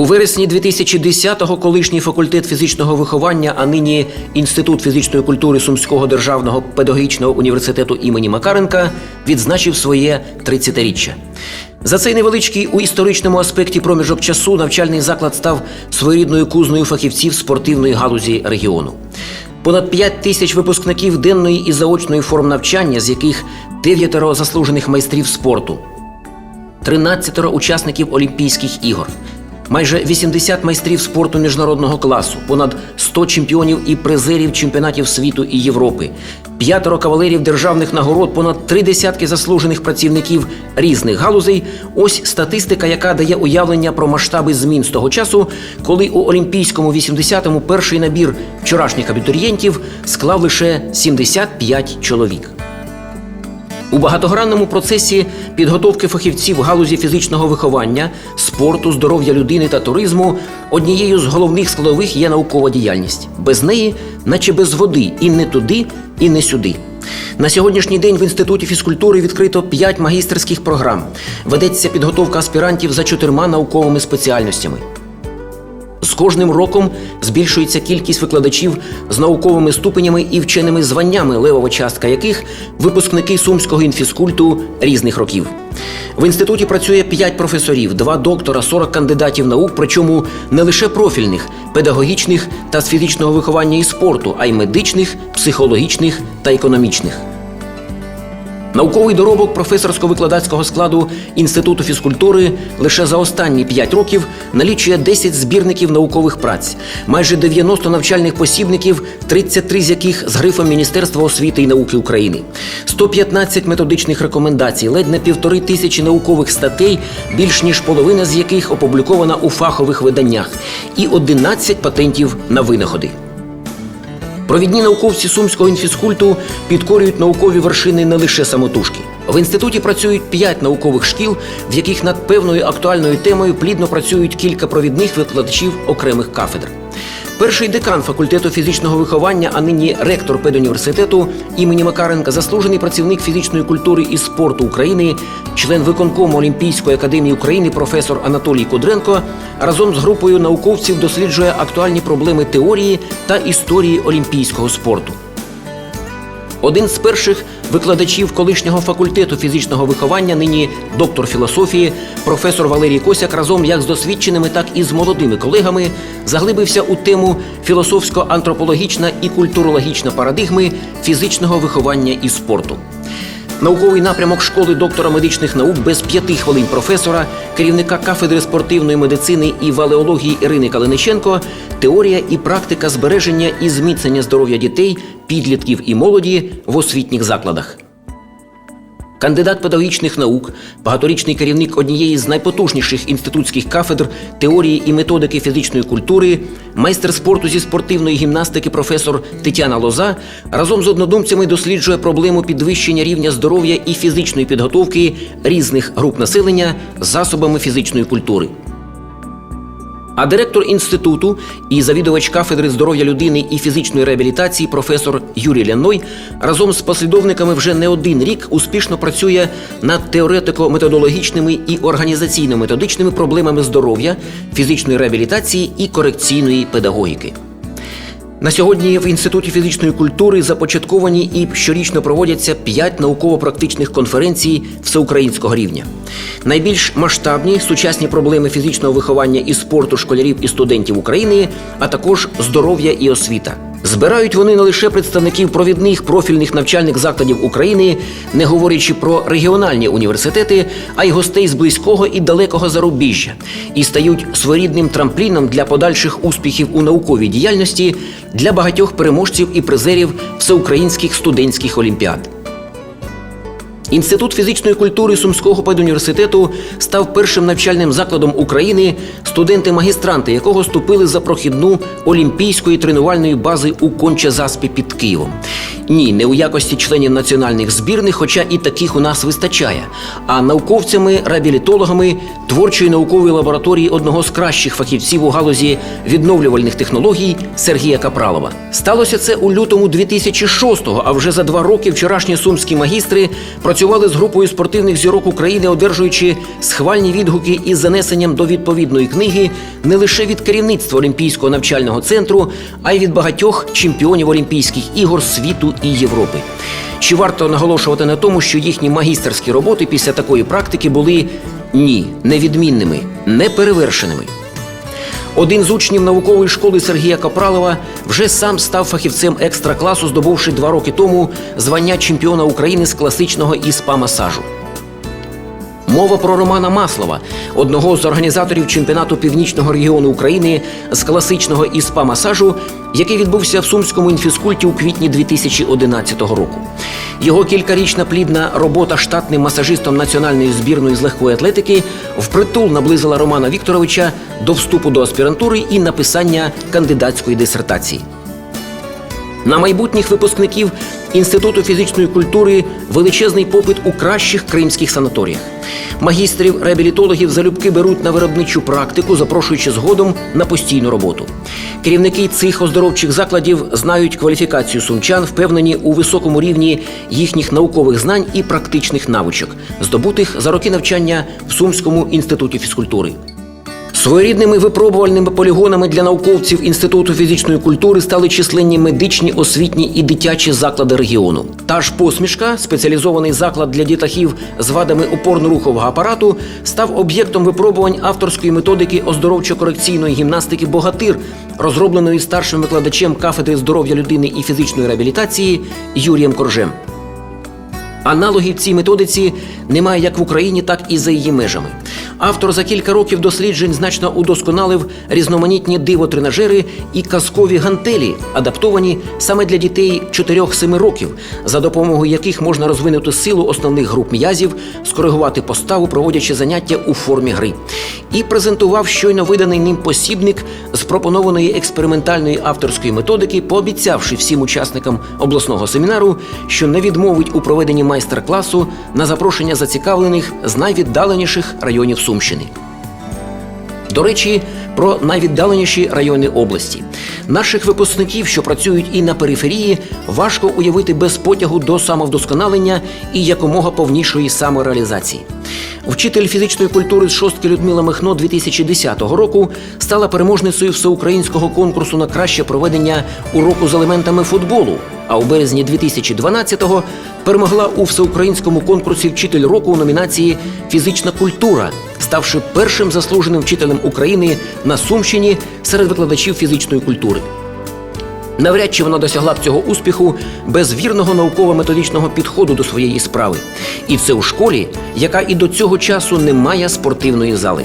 У вересні 2010-го колишній факультет фізичного виховання, а нині Інститут фізичної культури Сумського державного педагогічного університету імені Макаренка відзначив своє 30-річчя. За цей невеличкий у історичному аспекті проміжок часу навчальний заклад став своєрідною кузною фахівців спортивної галузі регіону. Понад 5 тисяч випускників денної і заочної форм навчання, з яких дев'ятеро заслужених майстрів спорту, 13 учасників Олімпійських ігор, майже 80 майстрів спорту міжнародного класу, понад 100 чемпіонів і призерів чемпіонатів світу і Європи, п'ятеро кавалерів державних нагород, понад три десятки заслужених працівників різних галузей. Ось статистика, яка дає уявлення про масштаби змін з того часу, коли у Олімпійському 80-му перший набір вчорашніх абітурієнтів склав лише 75 чоловік. У багатогранному процесі підготовки фахівців галузі фізичного виховання, спорту, здоров'я людини та туризму однією з головних складових є наукова діяльність. Без неї, наче без води, і не туди, і не сюди. На сьогоднішній день в інституті фізкультури відкрито 5 магістерських програм. Ведеться підготовка аспірантів за чотирма науковими спеціальностями. З кожним роком збільшується кількість викладачів з науковими ступенями і вченими званнями, левова частка яких випускники сумського інфіскульту різних років. В інституті працює 5 професорів, 2 доктора, 40 кандидатів наук, причому не лише профільних, педагогічних та з фізичного виховання і спорту, а й медичних, психологічних та економічних. Науковий доробок професорсько-викладацького складу Інституту фізкультури лише за останні 5 років налічує 10 збірників наукових праць, майже 90 навчальних посібників, 33 з яких з грифом Міністерства освіти і науки України, 115 методичних рекомендацій, ледь не півтори тисячі наукових статей, більш ніж половина з яких опублікована у фахових виданнях, і 11 патентів на винаходи. Провідні науковці сумського інфіскульту підкорюють наукові вершини не лише самотужки. В інституті працюють п'ять наукових шкіл, в яких над певною актуальною темою плідно працюють кілька провідних викладачів окремих кафедр. Перший декан факультету фізичного виховання, а нині ректор педуніверситету імені Макаренка, заслужений працівник фізичної культури і спорту України, член виконкому Олімпійської академії України, професор Анатолій Кудренко, разом з групою науковців досліджує актуальні проблеми теорії та історії олімпійського спорту. Один з перших викладачів колишнього факультету фізичного виховання, нині доктор філософії, професор Валерій Косяк, разом як з досвідченими, так і з молодими колегами заглибився у тему філософсько-антропологічна і культурологічна парадигми фізичного виховання і спорту. Науковий напрямок школи доктора медичних наук без п'яти хвилин професора, керівника кафедри спортивної медицини і валеології Ірини Калиниченко, теорія і практика збереження і зміцнення здоров'я дітей, підлітків і молоді в освітніх закладах. Кандидат педагогічних наук, багаторічний керівник однієї з найпотужніших інститутських кафедр теорії і методики фізичної культури, майстер спорту зі спортивної гімнастики професор Тетяна Лоза разом з однодумцями досліджує проблему підвищення рівня здоров'я і фізичної підготовки різних груп населення засобами фізичної культури. А директор інституту і завідувач кафедри здоров'я людини і фізичної реабілітації професор Юрій Ляной разом з послідовниками вже не один рік успішно працює над теоретико-методологічними і організаційно-методичними проблемами здоров'я, фізичної реабілітації і корекційної педагогіки. На сьогодні в інституті фізичної культури започатковані і щорічно проводяться п'ять науково-практичних конференцій всеукраїнського рівня. Найбільш масштабні сучасні проблеми фізичного виховання і спорту школярів і студентів України, а також здоров'я і освіта. Збирають вони не лише представників провідних профільних навчальних закладів України, не говорячи про регіональні університети, а й гостей з близького і далекого зарубіжжя, і стають своєрідним трампліном для подальших успіхів у науковій діяльності для багатьох переможців і призерів всеукраїнських студентських олімпіад. Інститут фізичної культури Сумського педуніверситету став першим навчальним закладом України, студенти-магістранти якого ступили за прохідну олімпійської тренувальної бази у Конча-Заспі під Києвом. Ні, не у якості членів національних збірних, хоча і таких у нас вистачає, а науковцями, реабілітологами творчої наукової лабораторії одного з кращих фахівців у галузі відновлювальних технологій Сергія Капралова. Сталося це у лютому 2006-го, а вже за два роки вчорашні сумські магістри працювали з групою спортивних зірок України, одержуючи схвальні відгуки із занесенням до відповідної книги не лише від керівництва Олімпійського навчального центру, а й від багатьох чемпіонів Олімпійських ігор світу і Європи. Чи варто наголошувати на тому, що їхні магістерські роботи після такої практики були ні, невідмінними, неперевершеними? Один з учнів наукової школи Сергія Капралова вже сам став фахівцем екстра класу, здобувши два роки тому звання чемпіона України з класичного і спа-масажу. Мова про Романа Маслова, одного з організаторів чемпіонату північного регіону України з класичного і спа-масажу, який відбувся в Сумському інфіскульті у квітні 2011 року. Його кількарічна плідна робота штатним масажистом національної збірної з легкої атлетики впритул наблизила Романа Вікторовича до вступу до аспірантури і написання кандидатської дисертації. На майбутніх випускників Інституту фізичної культури величезний попит у кращих кримських санаторіях. Магістрів реабілітологів залюбки беруть на виробничу практику, запрошуючи згодом на постійну роботу. Керівники цих оздоровчих закладів знають кваліфікацію сумчан, впевнені у високому рівні їхніх наукових знань і практичних навичок, здобутих за роки навчання в Сумському інституті фізкультури. Своєрідними випробувальними полігонами для науковців Інституту фізичної культури стали численні медичні, освітні і дитячі заклади регіону. Та ж посмішка, спеціалізований заклад для дітлахів з вадами опорно-рухового апарату, став об'єктом випробувань авторської методики оздоровчо-корекційної гімнастики Богатир, розробленої старшим викладачем кафедри здоров'я людини і фізичної реабілітації Юрієм Коржем. Аналогів цій методиці немає як в Україні, так і за її межами. Автор за кілька років досліджень значно удосконалив різноманітні диво-тренажери і казкові гантелі, адаптовані саме для дітей 4-7 років, за допомогою яких можна розвинути силу основних груп м'язів, скоригувати поставу, проводячи заняття у формі гри. І презентував щойно виданий ним посібник з пропонованої експериментальної авторської методики, пообіцявши всім учасникам обласного семінару, що не відмовить у проведенні майстер-класу на запрошення зацікавлених з найвіддаленіших районів Сумщини. До речі, про найвіддаленіші райони області. Наших випускників, що працюють і на периферії, важко уявити без потягу до самовдосконалення і якомога повнішої самореалізації. Вчитель фізичної культури з шостки Людмила Михно 2010 року стала переможницею всеукраїнського конкурсу на краще проведення уроку з елементами футболу. А у березні 2012-го перемогла у всеукраїнському конкурсі Вчитель року у номінації Фізична культура, ставши першим заслуженим вчителем України на Сумщині серед викладачів фізичної культури. Навряд чи вона досягла б цього успіху без вірного науково-методичного підходу до своєї справи. І це у школі, яка і до цього часу не має спортивної зали.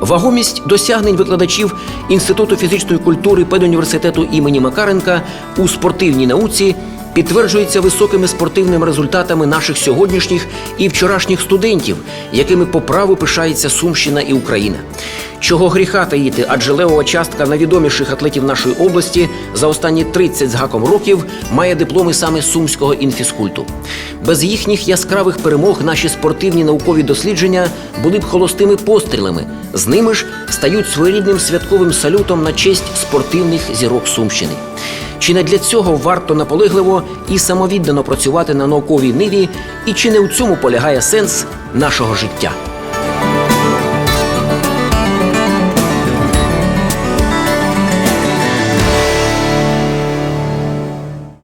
Вагомість досягнень викладачів Інституту фізичної культури педуніверситету імені Макаренка у спортивній науці підтверджується високими спортивними результатами наших сьогоднішніх і вчорашніх студентів, якими по праву пишається Сумщина і Україна. Чого гріха таїти, адже левова частка найвідоміших атлетів нашої області за останні 30 з гаком років має дипломи саме сумського інфіскульту. Без їхніх яскравих перемог наші спортивні наукові дослідження були б холостими пострілами. З ними ж стають своєрідним святковим салютом на честь спортивних зірок Сумщини. Чи не для цього варто наполегливо і самовіддано працювати на науковій ниві, і чи не у цьому полягає сенс нашого життя?